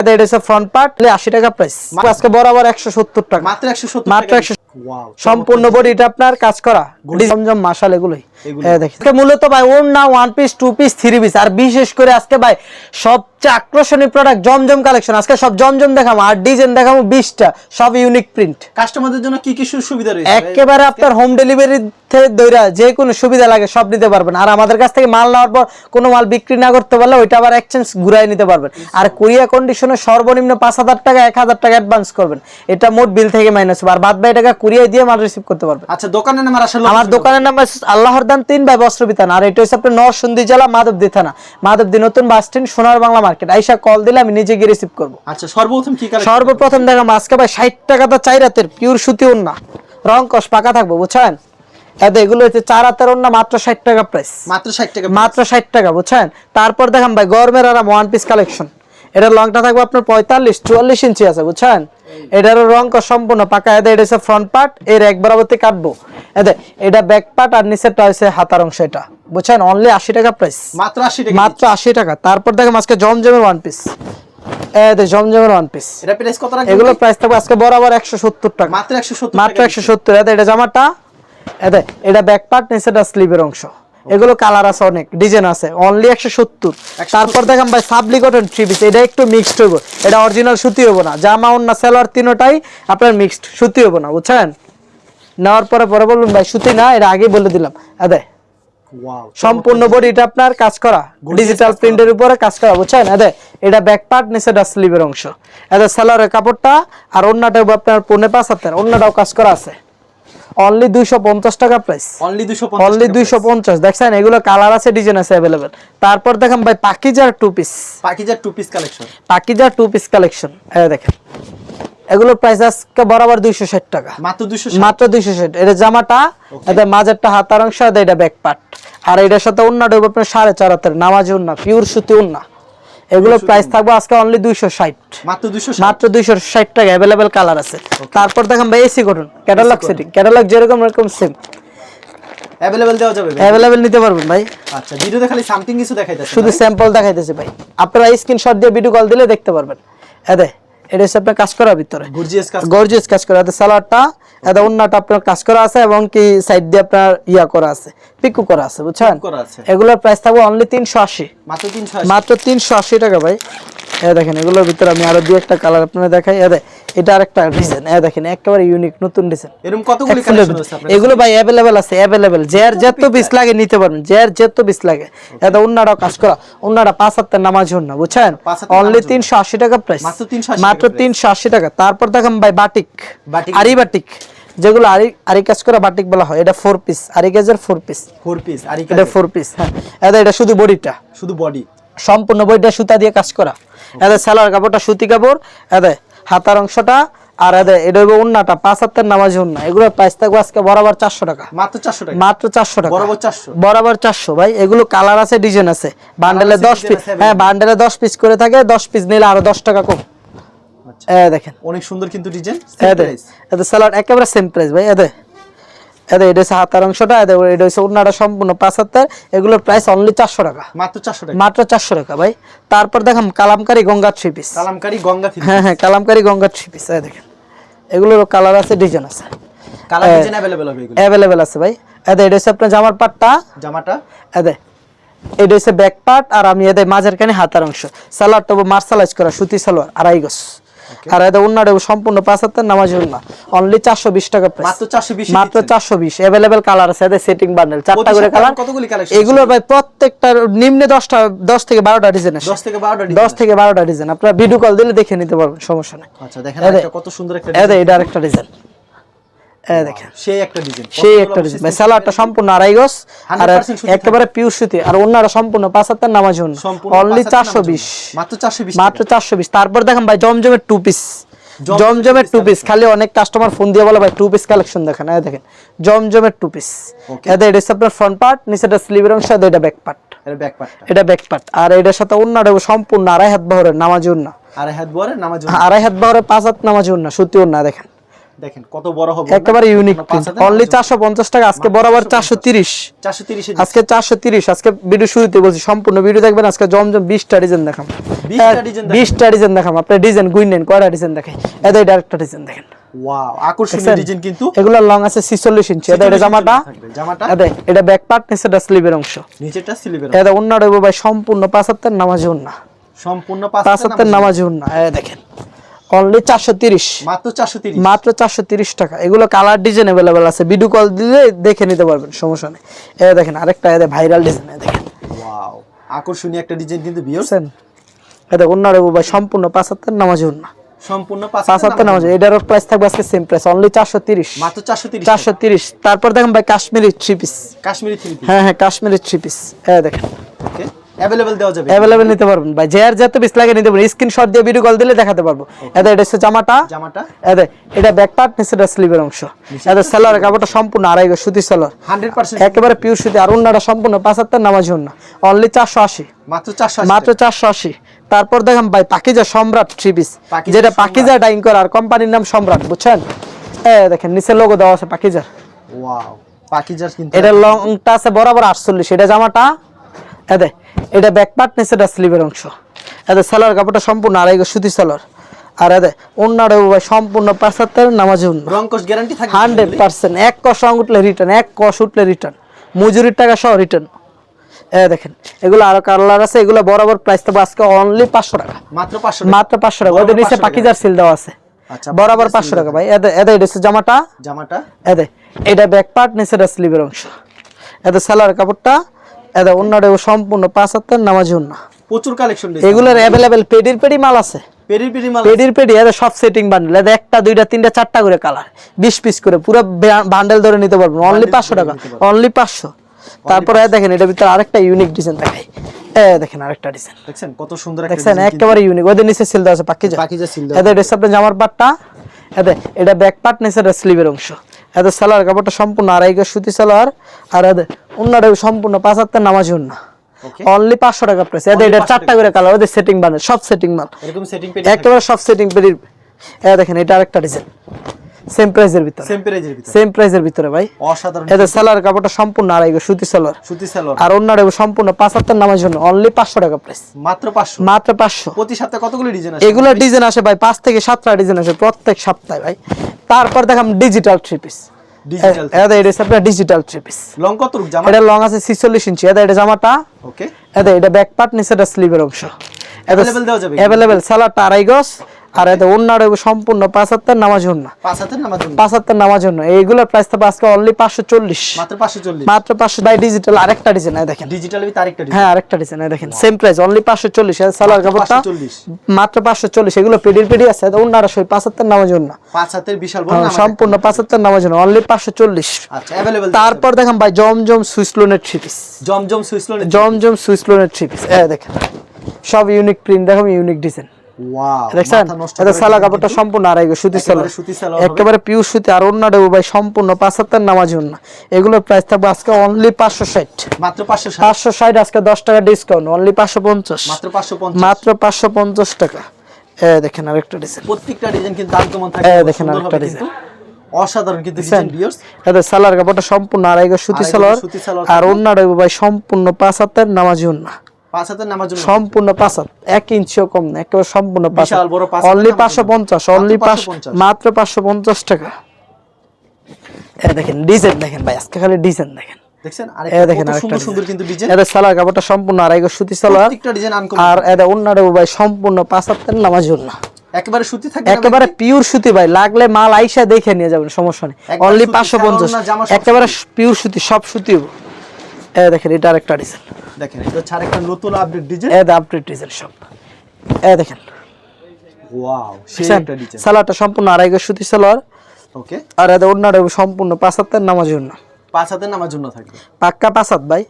এটা হচ্ছে front part আশি টাকা প্রাইস আজকে বরাবর একশো সত্তর টাকা। মাত্র 170 মাত্র টাকা 100 ওয়াও সম্পূর্ণ বডিটা আপনার কাজ করা জমজম মাসাল এগুলোই। মূলত ভাই ওর না one piece two piece three piece আর বিশেষ করে আজকে ভাই সবচেয়ে আকর্ষণীয় প্রোডাক্ট জমজম কালেকশন আজকে সব জমজম দেখাবো আর ডিজাইন দেখাবো বিশটা সব ইউনিক প্রিন্ট কাস্টমারদের জন্য কি কি সুবিধা রয়েছে? একেবারে আপনার হোম ডেলিভারি দইরা যে কোনো সুবিধা লাগে সব নিতে পারবেন। আর আমাদের কাছ থেকে মাল নেওয়ার পর কোনো মাল বিক্রি না করতে পারলে ওইটা আবার এক্সচেঞ্জ ঘুরাই নিতে পারবেন। আর কুরিয়া কন্ডিশনে সর্বনিম্ন পাঁচ হাজার টাকা এক হাজার টাকা অ্যাডভান্স করবেন। এটা মোট বিল থেকে মাইনাস হবে। আর বাদ বাই টাকা দিয়ে মাল রিসিভ করতে পারবেন আচ্ছা দোকানের নাম আসলে আমার দোকানের আল্লাহর দান তিন ভাই বস্ত্র বিতান আর এটা হচ্ছে আপনার নরসিংদী জেলা মাধবদী থানা মাধবদী নতুন বাস স্ট্যান্ড সোনার বাংলা মার্কেট। আইসা কল দিলে আমি নিজে গিয়ে রিসিভ করব। আচ্ছা সর্বপ্রথম কি সর্বপ্রথম দেখা আজকে ভাই ষাট টাকা তো চাই রাতের পিওর সুতি ওন্না রং কস পাকা থাকব বুঝছেন? এতে এগুলো হচ্ছে চার হাতের ওন্না মাত্র ষাট টাকা প্রাইস মাত্র 60 টাকা মাত্র ষাট টাকা বুঝছেন? তারপর দেখাম ভাই গরমের আরাম ওয়ান পিস কালেকশন এটা লংটা থাকবে আপনার পঁয়তাল্লিশ চুয়াল্লিশ ইঞ্চি আছে বুঝছেন? এটারও রং সম্পূর্ণ পাকা। এদের এটা হচ্ছে ফ্রন্ট পার্ট এর এক বরাবরতে কাটবো। এদের এটা ব্যাক পার্ট আর নিচেরটা হচ্ছে হাতার অংশ এটা। বুঝছেন? অনলি আশি টাকা প্রাইস মাত্র 80 টাকা মাত্র আশি টাকা। তারপর দেখেন আজকে জমজমের ওয়ান পিস এদের জমজমের ওয়ান পিস এটা প্রাইস কত রাখবেন? এগুলো প্রাইস থাকবে আজকে বরাবর একশো সত্তর টাকা। মাত্র 170 মাত্র টাকা একশো সত্তর। এটা এটা জামাটা এটা এটা ব্যাক পার্ট নিচেটা স্লিভের অংশ। এগুলো কালার আছে অনেক ডিজাইন আছে অনলি একশো সত্তর। তারপর দেখাম ভাই সাবলি কটন থ্রি পিস এটা একটু মিক্সড হইব এটা অরিজিনাল সুতি হব না জামা অন্য সেলার তিনোটাই আপনার মিক্সড সুতি হব না বুঝছেন? নেওয়ার পরে পরে বলবেন ভাই সুতি না এটা আগে বলে দিলাম। আদে সম্পূর্ণ বডিটা আপনার কাজ করা ডিজিটাল প্রিন্টের উপরে কাজ করা বুঝছেন? এদে এটা ব্যাক পার্ট নিচেটা স্লিভের অংশ। এদে সালোয়ারের কাপড়টা আর অন্যটা আপনার পৌনে পাঁচ হাতের অন্যটাও কাজ করা আছে। অনলি দুইশো পঞ্চাশ টাকা প্রাইস অনলি 250 দুইশো দেখছেন এগুলো কালার আছে ডিজাইন আছে তারপর দেখেন ভাই পাকিজার টু পিস পাকিজার টু পিস কালেকশন পাকিজার টু পিস কালেকশন এই দেখেন এগুলোর প্রাইস আজকে বরাবর দুইশো ষাট টাকা। মাত্র 260 মাত্র দুইশো ষাট। এটা জামাটা এটা মাঝেরটা হাতার অংশ এটা ব্যাক পার্ট আর এটার সাথে অন্যটা হবে আপনার সাড়ে চার হাতের নামাজি উন্না পিওর সুতি উন্না। এগুলো প্রাইস থাকবে আজকে অনলি দুইশো ষাট মাত্র 260 মাত্র দুইশো ষাট টাকা অ্যাভেলেবেল কালার আছে তারপর দেখেন ভাই এসি করুন ক্যাটালগ সেটিং ক্যাটালগ যেরকম এরকম সেম अवेलेबल দেওয়া যাবে ভাই? অ্যাভেলেবেল নিতে পারবেন ভাই আচ্ছা ভিডিওতে খালি সামথিং কিছু দেখাইতেছে শুধু স্যাম্পল দেখাইতেছি ভাই আপনারা স্ক্রিনশট দিয়ে ভিডিও কল দিলে দেখতে পারবেন এদে এটা হচ্ছে আপনার কাজ ভিতরে। গর্জিয়াস কাজ করা। আছে সালাডটা এটা অন্যটা আপনার কাজ করা আছে এবং কি সাইড দিয়ে আপনার ইয়া করা আছে পিকু করা আছে বুঝছেন? এগুলোর প্রাইস থাকবে অনলি তিনশো আশি। মাত্র 380 মাত্র তিনশো আশি টাকা ভাই। এ দেখেন এগুলোর ভিতরে আমি আরও দু একটা কালার আপনারা দেখাই। এটা আরেকটা ডিজাইন এ দেখেন একেবারে ইউনিক নতুন ডিজাইন এরকম কতগুলি কালেকশন আছে এগুলো ভাই অ্যাভেলেবেল আছে অ্যাভেলেবেল যার যত পিস লাগে নিতে পারবেন যার যত পিস লাগে। এটা অন্যটাও কাজ করা অন্যটা পাঁচ হাতের নামাজ না বুঝছেন? অনলি নামাজ তিনশো আশি টাকা প্রাইস মাত্র 380 মাত্র টাকা। তারপর দেখেন ভাই বাটিক। আরি বাটিক যেগুলো আরি আরি কাজ করা বাটিক বলা হয় এটা ফোর পিস আরি কাজের ফোর পিস ফোর পিস আর এটা ফোর পিস হ্যাঁ এটা এটা শুধু বডিটা শুধু বডি সম্পূর্ণ বইটা সুতা দিয়ে কাজ করা। এদের সালোয়ার কাপড়টা সুতি কাপড়। এদের হাতার অংশটা আর এটা হইব উন্নাটা পাঁচ হাতের নামাজি উন্না। এগুলো প্রাইস থাকবে আজকে বরাবর চারশো টাকা। মাত্র 400 টাকা? মাত্র চারশো টাকা। বরাবর 400 বরাবর চারশো। ভাই এগুলো কালার আছে ডিজাইন আছে। বান্ডেলে দশ পিস হ্যাঁ বান্ডেলে দশ পিস করে থাকে দশ পিস নিলে আরও দশ টাকা কম। আচ্ছা। এ দেখেন। অনেক সুন্দর কিন্তু ডিজাইন এদের এদের স্যালাড একেবারে সেম প্রাইস ভাই এদের। এটা এটা হচ্ছে হাতার অংশটা এটা এটা হচ্ছে সম্পূর্ণ পাঁচ হাতার এগুলোর প্রাইস অনলি চারশো টাকা। মাত্র চারশো টাকা। মাত্র চারশো টাকা ভাই। তারপর দেখাম গঙ্গা থ্রি পিস গঙ্গা হ্যাঁ হ্যাঁ গঙ্গা থ্রি পিস দেখেন। কালার আছে ডিজাইন আছে। অ্যাভেলেবেল আছে ভাই। এটা এটা হচ্ছে আপনার জামার পাটটা। জামাটা? এটা এটা হচ্ছে ব্যাক পার্ট আর আমি এদের মাঝের কানে হাতার অংশ। সালোয়ার তবু মার্শালাইজ করা সুতি সালোয়ার আড়াই গছ আর এটা উন্নাটা সম্পূর্ণ পাঁচ হাতের নামাজ না অনলি চারশো বিশ টাকা প্রাইস মাত্র 420 মাত্র চারশো বিশ। অ্যাভেলেবেল কালার আছে এদের সেটিং বান্ডেল চারটা করে কালার কতগুলি কালেকশন এগুলো ভাই প্রত্যেকটার নিম্নে দশটা দশ থেকে বারোটা ডিজাইন আছে 10 থেকে 12টা ডিজাইন দশ থেকে বারোটা ডিজাইন আপনারা ভিডিও কল দিলে দেখে নিতে পারবেন সমস্যা নেই। আচ্ছা দেখেন কত সুন্দর একটা এদের এটা আরেকটা ডিজাইন দেখেন। সেই একটা ডিজাইন সেই একটা ডিজাইন ভাই সালোয়ারটা সম্পূর্ণ আড়াই গজ আর একেবারে পিওর সুতি আর অন্যরা সম্পূর্ণ পাঁচ হাতের নামাজ সম্পূর্ণ অনলি পাঁচ হাতের চারশো নামার বিশ। জন্য। মাত্র 420 মাত্র চারশো বিশ। তারপর দেখেন ভাই জমজমের টু পিস জমজমের জমজমের টু পিস খালি অনেক কাস্টমার ফোন দিয়ে বলে ভাই টু পিস কালেকশন দেখেন। এই দেখেন জমজমের টু পিস Okay. এটা আপনার ফ্রন্ট পার্ট নিচেটা স্লিভের অংশ এটা ব্যাক পার্ট এর ব্যাক পার্টটা এটা ব্যাক পার্ট আর এটার সাথে সম্পূর্ণ আড়াই হাত বহরের নামাজ আর হাত নামাজ আড়াই হাত বহরের পাঁচ হাত নামাজ সুতি উন্না দেখেন। দেখেন কত বড় হবে একেবারে ইউনিক অনলি চারশো পঞ্চাশ টাকা আজকে বরাবর চারশো তিরিশ। চারশো তিরিশে আজকে চারশো তিরিশ আজকে ভিডিও শুরুতে বলছি সম্পূর্ণ ভিডিও দেখবেন আজকে জমজম বিশটা ডিজাইন দেখাম। 20টা design দেখান। বিশটা ডিজাইন দেখাম। আপনি ডিজাইন গুইনেন কয়টা ডিজাইন দেখাই? এদের ডাইরেক্টটা ডিজাইন দেখেন। ওয়াও আকর্ষণীয় ডিজাইন কিন্তু। এগুলো লং আছে ছিচল্লিশ ইঞ্চি এটা এটা জামাটা? জামাটা? এটা এটা ব্যাক পার্ট নিচেটা স্লিভের অংশ। নিচেরটা সিলিভের এটা অন্য রইব ভাই সম্পূর্ণ পাঁচাত্তর নামাজি উন্না সম্পূর্ণ পাঁচ পাঁচাত্তর নামাজি উন্না এই দেখেন। অনলি চারশো তিরিশ। মাত্র চারশো তিরিশ। মাত্র চারশো তিরিশ টাকা। এগুলো কালার ডিজাইন অ্যাভেলেবেল আছে। ভিডিও কল দিলে দেখে নিতে পারবেন সমস্যা নেই। এ দেখেন আরেকটা এদের ভাইরাল ডিজাইন দেখেন। ওয়াও আকর্ষণীয় একটা ডিজাইন কিন্তু বিয়স বুঝছেন এটা অন্য ভাই সম্পূর্ণ পাঁচাত্তর নামাজি উন্না। সম্পূর্ণ পাঁচাত্তর নামাজি। এটারও প্রাইস থাকবে আজকে সেম প্রাইস অনলি চারশো তিরিশ। মাত্র চারশো তিরিশ চারশো তিরিশ। তারপর দেখেন ভাই Kashmiri three piece Kashmiri three হ্যাঁ হ্যাঁ কাশ্মীরি থ্রি পিস হ্যাঁ দেখেন। ওকে অ্যাভেলেবেল দেওয়া যাবে। অ্যাভেলেবেল নিতে পারবেন। ভাই যে আর যত পিস লাগে নিতে পারবেন। স্ক্রিনশট দিয়ে ভিডিও কল দিলে দেখাতে পারব। এদের এটা হচ্ছে জামাটা। জামাটা। এদের এটা ব্যাক পার্ট স্লিভের অংশ। এদের সেলারের কাপড়টা সম্পূর্ণ আড়াই গজ সুতি সেলার হান্ড্রেড পার্সেন্ট। একেবারে পিওর সুতি আর অন্যটা সম্পূর্ণ পাঁচাত্তর নামাজ না অনলি চারশো আশি। মাত্র চারশো মাত্র চারশো আশি। তারপর দেখেন ভাই পাকিজা সম্রাট থ্রি পিস যেটা পাকিজা ডাইং করা আর কোম্পানির নাম সম্রাট বুঝছেন? এ দেখেন নিচে লোগো দেওয়া আছে পাকিজার। ওয়াও পাকিজার কিন্তু এটা লংটা আছে বরাবর আটচল্লিশ। এটা জামাটা এদে এটা ব্যাক পার্ট নিচেটা স্লিভের অংশ। এদের সেলার কাপড়টা সম্পূর্ণ আড়াই সুতি সেলার আর এদের অন্যটা ভাই সম্পূর্ণ পাঁচাত্তর নামাজে অন্য রংকশ গ্যারান্টি থাকবে হান্ড্রেড পার্সেন্ট। এক কষ উঠলে রিটার্ন এক কষ উঠলে রিটার্ন মজুরির টাকা সহ রিটার্ন এ দেখেন এগুলো আরও কালার আছে এগুলো বরাবর প্রাইস থাকবে আজকে অনলি পাঁচশো টাকা। মাত্র পাঁচশো মাত্র পাঁচশো টাকা। ওদের নিচে 500 টাকা। পাকিজার সিল দেওয়া আছে। আচ্ছা বরাবর পাঁচশো টাকা ভাই। এদে এদে এটা জামাটা। জামাটা? এদে এটা ব্যাক পার্ট নিচেটা স্লিভের অংশ। এদে সেলার কাপড়টা এদে অন্যটা সম্পূর্ণ পাঁচ হাতের নামাজি অন্য প্রচুর কালেকশন এগুলোর অ্যাভেলেবেল পেডির পেডি মাল আছে। মাল পেডির পেডি সব সেটিং বান্ডেল একটা দুইটা তিনটা চারটা করে কালার বিশ পিস করে পুরো বান্ডেল ধরে নিতে পারবেন অনলি পাঁচশো টাকা অনলি পাঁচশো। তারপরে দেখেন এটার ভিতরে আরেকটা ইউনিক ডিজাইন দেখাই। দেখেন আরেকটা ডিজাইন দেখছেন কত সুন্দর দেখছেন একেবারে ইউনিক ওদের নিচে সিল দেওয়া আছে পাকিজা। পাকিজা seal দেওয়া এদের ড্রেস আপনার জামার পাটটা এদের এটা ব্যাক পার্ট নিচে এটা স্লিভের অংশ। এদের সালোয়ার কাপড়টা সম্পূর্ণ আড়াই গজ সুতি সালোয়ার আর এদের অন্যটা সম্পূর্ণ পাঁচ হাতের নামাজ Okay. অনলি পাঁচশো টাকা প্রাইস এদের এটা চারটা করে কালার ওদের সেটিং বানে সব সেটিং মাল একেবারে সব সেটিং পেরির দেখেন এটা আরেকটা ডিজাইন সেম প্রাইসের ভিতরে। সেম প্রাইজের ভিতরে। সেম প্রাইসের ভিতরে ভাই। অসাধারণ। এদের সালোয়ার কাপড়টা সম্পূর্ণ আড়াই গজ সুতি সালোয়ার সুতি সালোয়ার আর অন্যটা সম্পূর্ণ পাঁচ হাতের জন্য অনলি পাঁচশো টাকা প্রাইস মাত্র পাঁচশো। মাত্র পাঁচশো। প্রতি সপ্তাহে কতগুলো ডিজাইন আছে এগুলো ডিজাইন আসে ভাই পাঁচ থেকে সাতটা ডিজাইন আসে প্রত্যেক সপ্তাহে ভাই। তারপর দেখাম ডিজিটাল থ্রি পিস ডিজিটাল এটা এটা আপনার ডিজিটাল থ্রি পিস লং কত রূপ জামা? এটা লং আছে ইঞ্চি। এটা এটা জামাটা ওকে এটা এটা ব্যাক পার্ট নিচে এটা স্লিভের অংশ। Available দেওয়া যাবে? অ্যাভেলেবেল সালাডটা আড়াই গজ। আর এটা অন্যার সম্পূর্ণ পাঁচ নামাজ অন্য পাঁচ হাতের পাঁচ নামাজ অন্য এইগুলোর প্রাইস থাকবে আজকে অনলি পাঁচশো চল্লিশ। মাত্র পাঁচশো বাই ডিজিটাল আরেকটা ডিজাইন দেখেন। ডিজিটাল আরেকটা হ্যাঁ আরেকটা ডিজাইন দেখেন। সেম প্রাইস অনলি পাঁচশো চল্লিশ। সালোয়ার কাপড়টা মাত্র পাঁচশো চল্লিশ। এগুলো পেডির পেডি আছে অন্যারা সই পাঁচ নামাজ অন্য পাঁচ হাতের বিশাল হ্যাঁ, সম্পূর্ণ পাঁচাত্তর নামার জন্য অনলি পাঁচশো চল্লিশ। আচ্ছা তারপর দেখেন ভাই জমজম সুইস লোনের থ্রি পিস জমজম সুইসলোন জমজম সুইস লোনের থ্রি পিস এ দেখেন। সব ইউনিক প্রিন্ট দেখেন ইউনিক ডিজাইন দেখছেন? এটা সালা কাপড়টা সম্পূর্ণ আড়াই সুতি সালা। একেবারে সুতি সালোয়ার পিওর সুতি আর অন্য দেবো ভাই সম্পূর্ণ পাঁচাত্তর নামাজ জন্য এগুলোর প্রাইস থাকবে আজকে অনলি পাঁচশো ষাট। মাত্র পাঁচশো ষাট। পাঁচশো আজকে দশ টাকা ডিসকাউন্ট অনলি পাঁচশো পঞ্চাশ। মাত্র পাঁচশো পঞ্চাশ। টাকা। এ দেখেন আরেকটা ডিজাইন প্রত্যেকটা ডিজাইন কিন্তু আনকমন থাকে এই দেখেন আরেকটা হবে অসাধারণ কিন্তু ডিজাইন সালার কাপড়টা সম্পূর্ণ আড়াই সুতি সালোয়ার আর। অন্য ভাই সম্পূর্ণ পাঁচ হাতের নামাজ অন্য সম্পূর্ণ পাঁচ হাত। এক ইঞ্চিও কম না একেবারে সম্পূর্ণ পাঁচ অনলি পাঁচশো পঞ্চাশ অনলি পাঁচ 550 মাত্র পাঁচশো পঞ্চাশ টাকা। দেখেন ডিজাইন দেখেন ভাই আজকে খালি ডিজাইন দেখেন। একেবারে সুতি থাকে একেবারে পিওর সুতি ভাই লাগলে মাল আইসা দেখে নিয়ে যাবেন সমস্যা নেই। অনলি পাঁচশো পঞ্চাশ। একেবারে পিওর সুতি সব সুতি এ দেখেন এটা আরেকটা ডিজাইন দেখেন এটা হচ্ছে আরেকটা নতুন আপডেট ডিজাইন এ আপডেট ডিজাইন সব। এ দেখেন। ওয়াও সেই? একটা ডিজাইন সালোয়ারটা সম্পূর্ণ আড়াই গজ সুতি সালোয়ার। ওকে আর এদের অন্যটা সম্পূর্ণ পাঁচ হাতের নামাজ অন্য পাঁচ হাতের নামার জন্য থাকবে। পাক্কা পাঁচ হাত ভাই।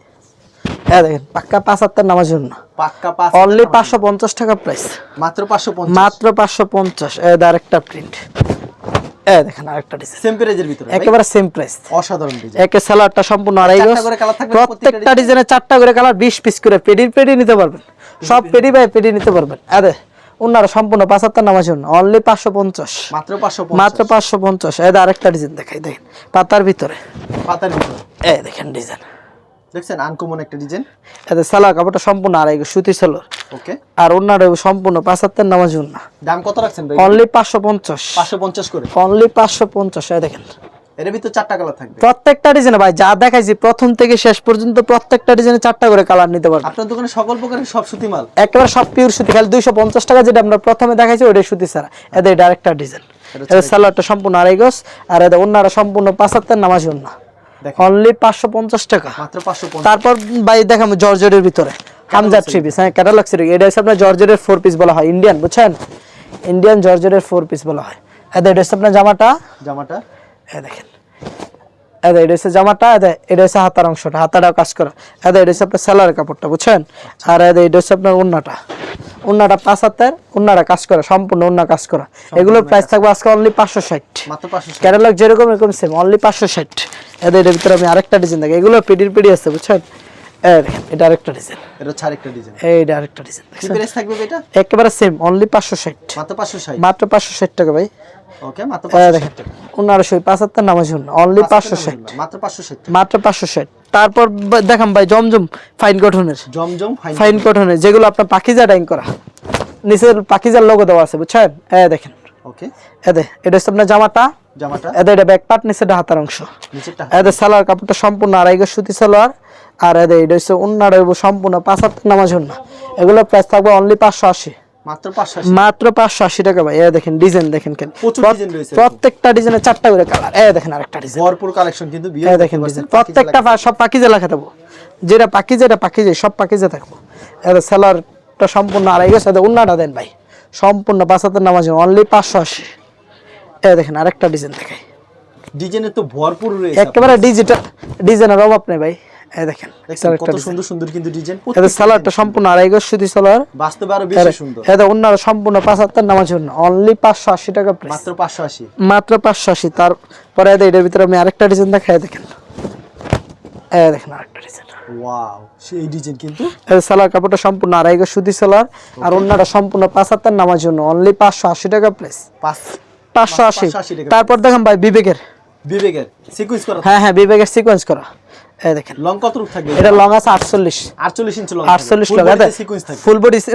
এ দেখেন পাক্কা পাঁচ হাতের নামাজ অন্য পাক্কা পাঁচ অনলি পাঁচশো পঞ্চাশ টাকা প্রাইস মাত্র পাঁচশো পঞ্চাশ। মাত্র পাঁচশো পঞ্চাশ। এ আরেকটা প্রিন্ট এ দেখেন আরেকটা ডিজাইন সেম প্রাইজের ভিতরে একেবারে সেম প্রাইস অসাধারণ ডিজাইন একে সালোয়ারটা সম্পূর্ণ আড়াই গজ। চারটা করে colour থাকবে প্রত্যেকটা প্রত্যেকটা ডিজাইনে চারটা করে কালার বিশ পিস করে পেডির পেডি নিতে পারবেন। সব পেডি বাই পেডি নিতে পারবেন। আরে ওনারা সম্পূর্ণ পাঁচাত্তর নামাজ অনলি পাঁচশো পঞ্চাশ। মাত্র পাঁচশো মাত্র পাঁচশো পঞ্চাশ। আরেকটা ডিজাইন দেখাই দেখেন পাতার ভিতরে। পাতার ভিতরে। এই দেখেন ডিজাইন দেখছেন আনকমন একটা ডিজাইন এতে সালোয়ার কাপড়টা সম্পূর্ণ আড়াই সুতি সালোয়ার। ওকে আর ওনার সম্পূর্ণ পাঁচাত্তর নামাজ উন্না দাম কত রাখছেন ভাই? অনলি পাঁচশো পঞ্চাশ। পাঁচশো পঞ্চাশ করে? অনলি পাঁচশো পঞ্চাশ এই দেখেন। এর ভিতর চারটা কালার থাকবে। প্রত্যেকটা ডিজাইনে ভাই যা দেখাইছি প্রথম থেকে শেষ পর্যন্ত প্রত্যেকটা ডিজাইনে চারটা করে কালার নিতে পারবেন। আপনার দোকানে সকল প্রকারের সব সুতি মাল? একেবারে সব পিওর সুতি খালি দুইশো পঞ্চাশ টাকা যেটা আমরা প্রথমে দেখাইছি ওটাই সুতি ছাড়া। এদের এটা ডিজাইন এদের সালোয়ারটা সম্পূর্ণ আড়াই গজ আর এদের অন্যরা সম্পূর্ণ পাঁচাত্তর নামাজ অন্য দেখেন অনলি পাঁচশো পঞ্চাশ টাকা। মাত্র পাঁচশো পঞ্চাশ। তারপর ভাই দেখাম জর্জেটের ভিতরে। হামজা থ্রি পিস হ্যাঁ ক্যাটালগ সিরিজ এটা হচ্ছে আপনার জর্জেটের ফোর পিস বলা হয় ইন্ডিয়ান বুঝছেন? ইন্ডিয়ান জর্জেটের ফোর পিস বলা হয়। এটা হচ্ছে আপনার জামাটা। জামাটা? এ দেখেন। এদা এটা হচ্ছে জামাটা এদা এটা হচ্ছে হাতার অংশটা। হাতাটাও কাজ করা। এদা এটা হচ্ছে আপনার সেলারের কাপড়টা বুঝছেন? আর এদা এটা হচ্ছে আপনার উন্নাটা উন্নাটা পাঁচ হাতের উন্নাটা কাজ করা সম্পূর্ণ উন্না কাজ করা। এগুলোর প্রাইস থাকবে আজকে অনলি পাঁচশো ষাট। ক্যাটালগ যেরকম এরকম সেম অনলি পাঁচশো ষাট। এদের ভিতরে আমি আরেকটা ডিজাইন দেখি। এগুলো পিডির পিডি আছে বুঝছেন? এটা আরেকটা ডিজাইন এটা হচ্ছে আরেকটা ডিজাইন এইটা আরেকটা ডিজাইন কি প্রাইস থাকবে এটা? একেবারে সেম অনলি মাত্র টাকা ভাই। ওকে অনলি তারপর দেখাম ভাই Zamzam fine Zamzam fine fine কটনের যেগুলো আপনার পাখিজা ডাইং করা। নিচের পাখিজার লোগো দেওয়া আছে বুঝছেন? এ দেখেন। ওকে এদে এটা হচ্ছে আপনার জামাটা। জামাটা? এদে এটা ব্যাক পার্ট নিচেটা হাতার অংশ। এদের সালোয়ার কাপড়টা সম্পূর্ণ আড়াই গজ সুতি সালোয়ার। আর এদের এটা হচ্ছে উন্নার সম্পূর্ণ পাঁচ হাত নামাজ না এগুলো প্রাইস থাকবে অনলি পাঁচশো আশি। মাত্র পাঁচশো আশি। টাকা ভাই। এ দেখেন ডিজাইন দেখেন কেন। প্রত্যেকটা ডিজাইনে চারটা করে কালার এ দেখেন আরেকটা ডিজাইন ভরপুর কালেকশন কিন্তু দেখেন ডিজাইন প্রত্যেকটা সব পাকিজা লেখা থাকব। যেটা পাকিজা এটা পাকিজা সব পাকিজা থাকব। এটা সেলারটা সম্পূর্ণ আড়াই গেছে উন্নাটা দেন ভাই। সম্পূর্ণ পাঁচ হাতের নামাজ অনলি পাঁচশো আশি। এই দেখেন আরেকটা ডিজাইন দেখাই। ডিজাইনের তো ভরপুর রয়েছে একেবারে ডিজিটাল ডিজাইনের অভাব নেই ভাই। এই দেখেন কত ডিজাইন সুন্দর সুন্দর কিন্তু ডিজাইন এটা সম্পূর্ণ আড়াই গজ সুতি বাস্তবে আরও বেশি সুন্দর। এটা সম্পূর্ণ পাঁচ হাতের নামাজ অনলি পাঁচশো আশি টাকা প্রাইস মাত্র পাঁচশো আশি। মাত্র পাঁচশো আশি। তারপরে এদের এটার ভিতরে আমি আরেকটা ডিজাইন দেখাই দেখেন। এই দেখেন আরেকটা ডিজাইন ওয়াও সেই ডিজাইন কিন্তু। এই সালোয়ার কাপড়টা সম্পূর্ণ আড়াই গজ সুতি সালোয়ার আর অন্যটা সম্পূর্ণ পাঁচ হাতের নামার জন্য। অনলি পাঁচশো আশি টাকা প্রাইস পাঁচ পাঁচশো আশি। তারপর দেখেন ভাই বিবেকের। বিবেকের। করা। হ্যাঁ হ্যাঁ বিবেকের সিকোয়েন্স করা। লং আছে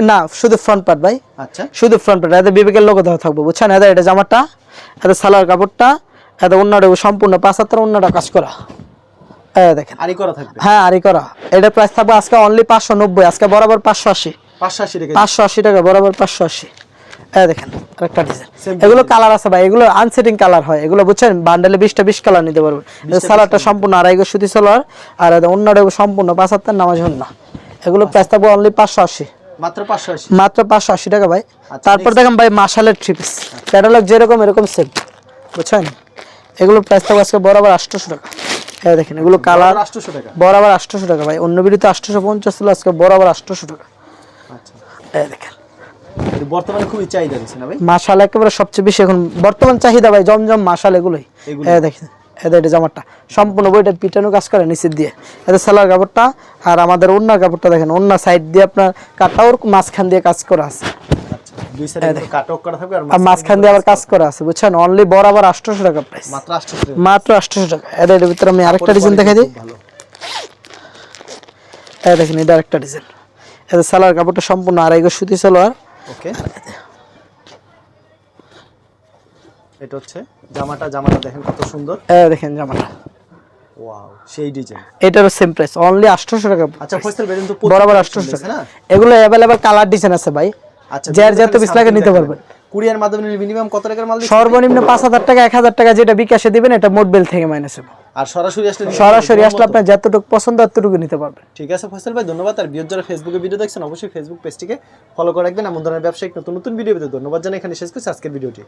না শুধু ফ্রন্ট ভাই। শুধু ফ্রন্ট বিবেকের এটা জামাটা সালোয়ার কাপড়টা সম্পূর্ণ 75 অন্যটা কাজ করা। হ্যাঁ আরি করা। এটা প্রাইস আজকে অনলি 590 আজকে বরাবর পাঁচশো আশি। টাকা। বরাবর 580 হ্যাঁ, দেখেন আরেকটা ডিজাইন এগুলো কালার আছে ভাই এগুলো আনসেটিং কালার হয়। এগুলো বুঝছেন? বান্ডেলে বিশটা বিশ কালার নিতে পারবেন। সালারটা সম্পূর্ণ আড়াইগো সুতি সালোয়ার আর অন্য অন্যটা সম্পূর্ণ পাঁচ হাত্তার নামাজ হন না এগুলো আচ্ছা। প্রাইস থাকবে অনলি পাঁচশো আশি। মাত্র পাঁচশো আশি? টাকা ভাই। আচ্ছা, তারপর দেখেন ভাই মাসালের ট্রিপস ক্যাটালগ যেরকম এরকম সেম বুঝছেন? এগুলো প্রাইস থাকবে আজকে বরাবর আটশোশো টাকা। হ্যাঁ দেখেন এগুলো কালার আটশোশো টাকা? বরাবর আটশোশো টাকা ভাই। অন্য বিড়িতে আটশোশো পঞ্চাশ ছিল আজকে বরাবর আটশোশো টাকা। হ্যাঁ দেখেন। বর্তমানে খুবই চাহিদা না ভাই? মাশাল একেবারে সবচেয়ে বেশি এখন বর্তমান চাহিদা ভাই জমজম মাশাল এগুলোই। এগুলো। এই দেখেন এদের এটা জামাটা সম্পূর্ণ বইটা পিটানো কাজ করে নিচের দিয়ে। এদের সালোয়ার কাপড়টা আর আমাদের অন্যার কাপড়টা দেখেন অন্য সাইড দিয়ে আপনার কাটাওর মাঝখান দিয়ে কাজ করা আছে। আচ্ছা করা থাকবে আর আর মাঝখান দিয়ে আবার কাজ করা আছে বুঝছেন? অনলি বরাবর আটশোশো টাকা প্রাইস মাত্র আটশোশো টাকা। এদের ভিতরে আমি আরেকটা ডিজাইন দেখাই দিই। দেখেন এটা আরেকটা ডিজাইন এদের সালোয়ার কাপড়টা সম্পূর্ণ আড়াই গজ সুতি সালোয়ার। ওকে এটা হচ্ছে জামাটা জামাটা দেখেন কত সুন্দর। হ্যাঁ দেখেন জামাটা। ওয়াও সেই ডিজাইন এটারও সেম প্রাইস অনলি আটশোশো টাকা আচ্ছা ফয়সাল বেরেন তো বরাবর আটশোশো রয়েছে টাকা। না? এগুলো অ্যাভেলেবেল কালার ডিজাইন আছে ভাই। আচ্ছা যার যত পিস লাগে নিতে পারবেন। কুরিয়ার মাধ্যমে মিনিমাম কত টাকার মাল? সর্বনিম্ন পাঁচ হাজার টাকা এক হাজার টাকা যেটা বিকাশে দিবেন এটা মোট বিল থেকে মাইনাস হবে। আর সরাসরি আসলে সরাসরি আসলে আপনার যতটুকু পছন্দ ততটুকু নিতে পারবেন। ঠিক আছে ফয়সাল ভাই ধন্যবাদ। আর বিয়োজ যারা ফেসবুকে ভিডিও দেখছেন অবশ্যই ফেসবুক পেজটিকে ফলো করে রাখবেন। ধরনের ব্যবসায়িক নতুন নতুন ভিডিও পেতে ধন্যবাদ জানাই। এখানে শেষ করছি আজকের ভিডিওটি